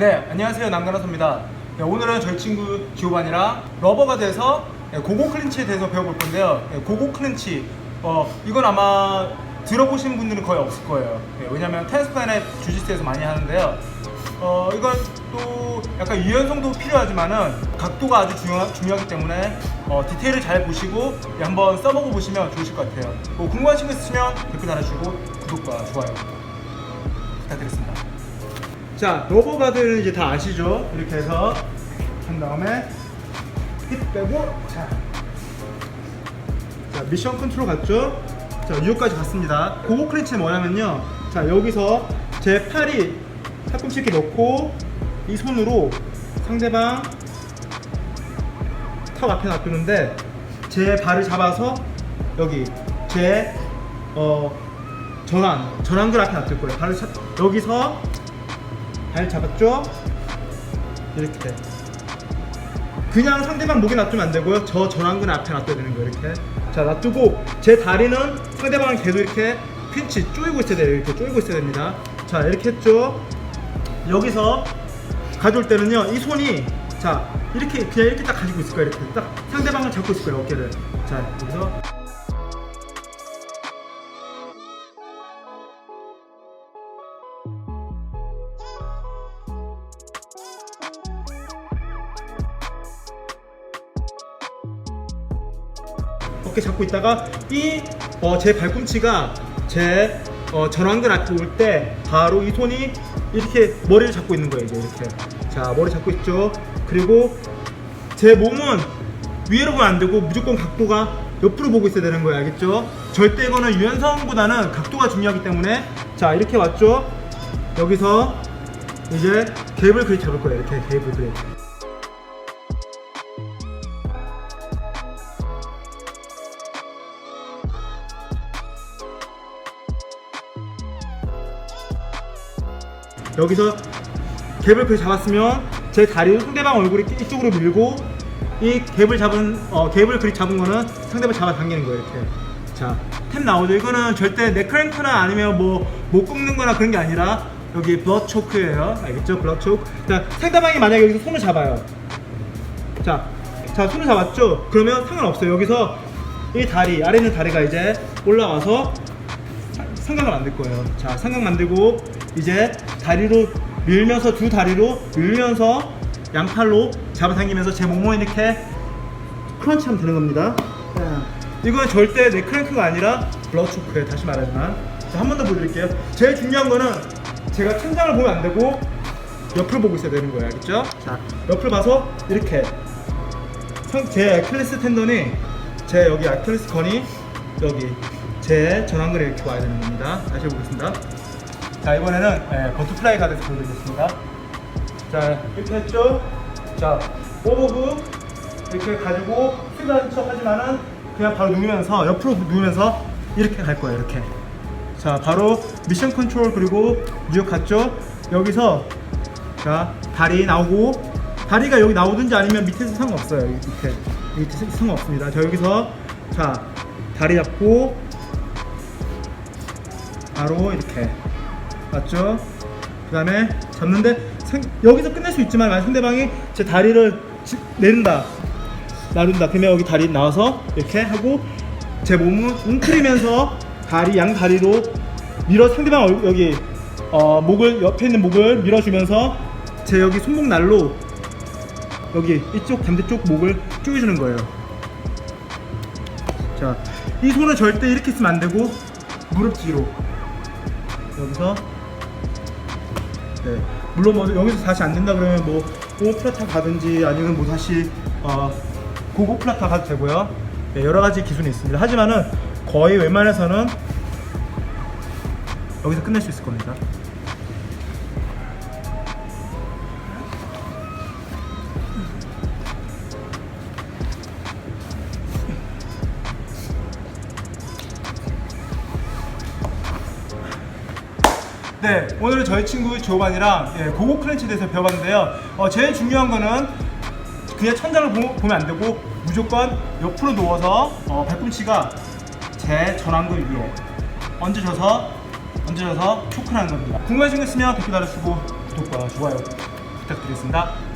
네, 안녕하세요. 남가라소입니다. 네, 오늘은 저희 친구 기호반이랑 러버가 돼서 네, 고고 클린치에 대해서 배워볼 건데요. 네, 고고 클린치, 어, 이건 아마 들어보신 분들은 거의 없을 거예요. 네, 왜냐면 테니스 플래넷 주짓수에서 많이 하는데요. 어, 이건 또 약간 유연성도 필요하지만은 각도가 아주 중요, 중요하기 때문에 어, 디테일을 잘 보시고 네, 한번 써보고 보시면 좋으실 것 같아요. 뭐 궁금하신 거 있으시면 댓글 달아주시고 구독과 좋아요 부탁드리겠습니다. 자, 러버가드는 이제 다 아시죠? 이렇게 해서 한 다음에 힙 빼고 자, 자 미션 컨트롤 갔죠? 자, 뉴욕까지 갔습니다. 고고 클린치는 뭐냐면요. 자, 여기서 제 팔이 팔꿈치 이렇게 넣고 이 손으로 상대방 턱 앞에 놔두는데 제 발을 잡아서 여기 제 어, 전완 전완근 앞에 놔둘 거예요. 발을 잡, 여기서 발 잡았죠? 이렇게 돼. 그냥 상대방 목에 놔두면 안 되고요. 저 전완근 앞에 놔둬야 되는 거예요. 이렇게. 자, 놔두고 제 다리는 상대방을 계속 이렇게 핀치 쪼이고 있어야 돼요. 이렇게 쪼이고 있어야 됩니다. 자, 이렇게 했죠. 여기서 가져올 때는요. 이 손이 자, 이렇게 그냥 이렇게 딱 가지고 있을 거예요. 이렇게 딱 상대방을 잡고 있을 거예요. 어깨를. 자, 여기서 어깨 잡고 있다가 이 어, 제 발꿈치가 제 어, 전완근 앞에 올 때 바로 이 손이 이렇게 머리를 잡고 있는 거예요. 이제 이렇게. 자, 머리 잡고 있죠. 그리고 제 몸은 위로 보면 안 되고 무조건 각도가 옆으로 보고 있어야 되는 거예요. 알겠죠? 절대 이거는 유연성보다는 각도가 중요하기 때문에 자, 이렇게 왔죠. 여기서 이제 갭을 그리 잡을 거예요. 이렇게 갭을 그리. 여기서 갭을 그 잡았으면 제 다리를 상대방 얼굴이 이쪽으로 밀고 이 갭을 잡은 어 갭을 그리 잡은 거는 상대방 잡아 당기는 거예요 이렇게. 자템 나오죠. 이거는 절대 넥크랭크나 아니면 뭐못 꺾는 거나 그런 게 아니라 여기 블러 초크예요. 알겠죠? 블러 초크. 자 상대방이 만약에 여기서 손을 잡아요. 자, 자 손을 잡았죠? 그러면 상관없어요. 여기서 이 다리 아래 있는 다리가 이제 올라와서 삼각을 만들 거예요. 자, 삼각 만들고 이제 다리로 밀면서 두 다리로 밀면서 양팔로 잡아당기면서 제 몸을 이렇게 크런치하면 되는 겁니다. 자, 이건 절대 내 크랭크가 아니라 블러초크예요. 다시 말하지만 자, 한번 더 보여드릴게요. 제일 중요한 거는 제가 천장을 보면 안 되고 옆을 보고 있어야 되는 거예요. 알겠죠? 자, 옆을 봐서 이렇게 성- 제 아킬레스 텐던이 제 여기 아킬레스 건이 여기 제 전완근에 이렇게 와야 되는 겁니다. 다시 해보겠습니다. 자 이번에는 예, 버터플라이 가드에서 보여드리겠습니다. 자 이렇게 했죠. 자 오버브 이렇게 가지고 스비하는 척 하지만은 그냥 바로 누우면서 옆으로 누우면서 이렇게 갈 거예요. 이렇게. 자 바로 미션 컨트롤 그리고 뉴욕 갔죠. 여기서 자 다리 나오고 다리가 여기 나오든지 아니면 밑에서 상관없어요. 여기 밑에 상관없습니다. 자 여기서 자 다리 잡고 바로 이렇게 맞죠? 그 다음에 잡는데 상- 여기서 끝낼 수 있지만 상대방이 제 다리를 지- 내린다 나른다 그러면 여기 다리 나와서 이렇게 하고 제 몸을 웅크리면서 다리 양 다리로 밀어 상대방 얼- 여기 어, 목을 옆에 있는 목을 밀어주면서 제 여기 손목 날로 여기 이쪽 반대쪽 목을 쪼개주는 거예요. 자, 이 손은 절대 이렇게 쓰면 안 되고 무릎 뒤로 여기서 네 물론 뭐 여기서 다시 안 된다 그러면 뭐 오프라타 가든지 아니면 뭐 다시 어, 고고 플라타 가도 되고요. 네, 여러 가지 기술이 있습니다. 하지만은 거의 웬만해서는 여기서 끝낼 수 있을 겁니다. 네, 오늘 저희 친구 조반이랑 예, 고고 클렌치에 대해서 배워봤는데요. 어, 제일 중요한 거는 그냥 천장을 보, 보면 안 되고 무조건 옆으로 누워서 어, 발꿈치가 제 전완근 위에 얹어져서 얹어져서 초크하는 겁니다. 궁금하신 거 있으면 댓글 달아주시고 구독과 좋아요 부탁드리겠습니다.